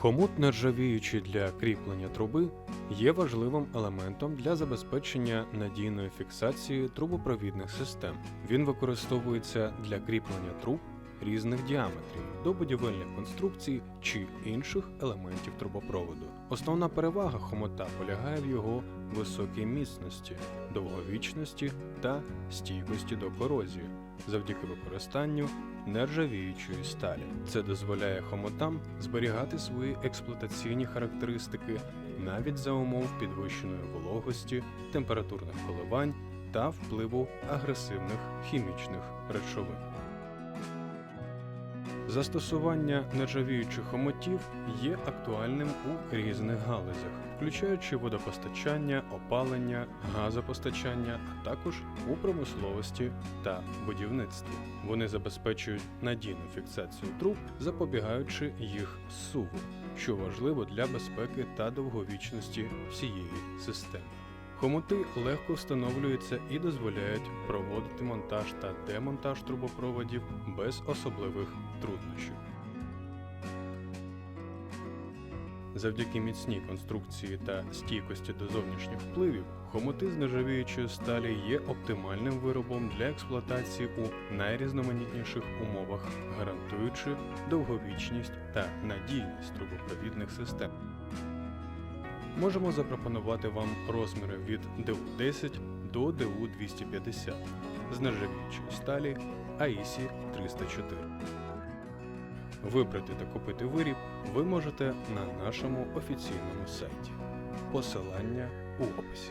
Хомут нержавіючий для кріплення труби є важливим елементом для забезпечення надійної фіксації трубопровідних систем. Він використовується для кріплення труб різних діаметрів до будівельних конструкцій чи інших елементів трубопроводу. Основна перевага хомута полягає в його високій міцності, довговічності та стійкості до корозії завдяки використанню нержавіючої сталі. Це дозволяє хомотам зберігати свої експлуатаційні характеристики навіть за умов підвищеної вологості, температурних коливань та впливу агресивних хімічних речовин. Застосування нержавіючих хомутів є актуальним у різних галузях, включаючи водопостачання, опалення, газопостачання, а також у промисловості та будівництві. Вони забезпечують надійну фіксацію труб, запобігаючи їх суву, що важливо для безпеки та довговічності всієї системи. Хомути легко встановлюються і дозволяють проводити монтаж та демонтаж трубопроводів без особливих труднощів. Завдяки міцній конструкції та стійкості до зовнішніх впливів, хомути з нержавіючої сталі є оптимальним виробом для експлуатації у найрізноманітніших умовах, гарантуючи довговічність та надійність трубопровідних систем. Можемо запропонувати вам розміри від ДУ-10 до ДУ-250 з нержавіючої сталі АІСі 304. Вибрати та купити виріб ви можете на нашому офіційному сайті. Посилання у описі.